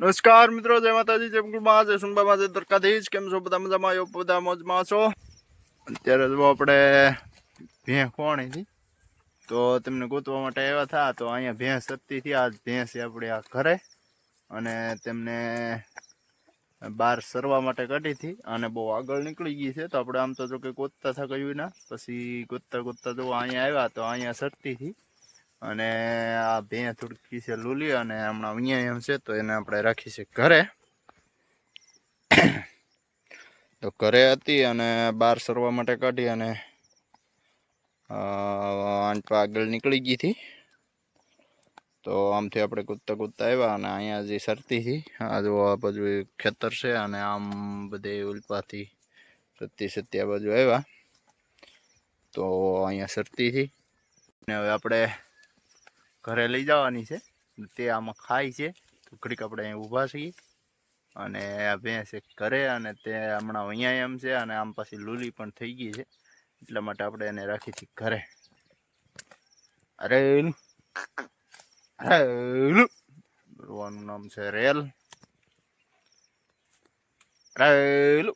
નમસ્કાર મિત્રો, જય માતાજી, જય ગુરુમાં જય સુનબામાં જય દરકાધીજ કેમ છો બધા મજામાં? આવ્યો બધા મોજમાં છો. અત્યારે જો આપણે ભેં હતી. તો તેમને ગોતવા માટે આવ્યા હતા. તો અહીંયા ભેંસ હતી. આ ભેંસ આપણે આ ઘરે. અને તેમને બહાર સરવા માટે કાઢી હતી. અને બહુ આગળ નીકળી ગઈ છે. તો આપણે આમ તો જો કે ગોતતા થા કહ્યું ના પછી ગોતતા ગોતતા જો અહીંયા આવ્યા તો અહીંયા સરતી હતી. અને આ ભેં થોડકી છે લૂલી અને હમણાં અહીંયા એમ છે તો એને આપણે રાખી છે ઘરે. તો ઘરે હતી અને બહાર સરવા માટે કાઢી અને આગળ નીકળી ગઈ હતી. તો આમથી આપણે કૂદતા કૂદતા આવ્યા અને અહીંયા જે સરતી હતી, આ આ બાજુ ખેતર છે અને આમ બધે ઉલ્પાથી સત્તી આ બાજુ આવ્યા. તો અહીંયા સરતી હતી. ને હવે આપણે ઘરે લઈ જવાની છે. તે આમાં ખાય છે. ઘડીક આપણે અહીં ઊભા છીએ. અને આ ભેંસ એક ઘરે અને તે હમણાં અહીંયા એમ છે અને આમ પાછી લૂલી પણ થઈ ગઈ છે. એટલા માટે આપણે એને રાખી હતી ઘરે. રેલ રેલનું નામ છે રેલ. રેલ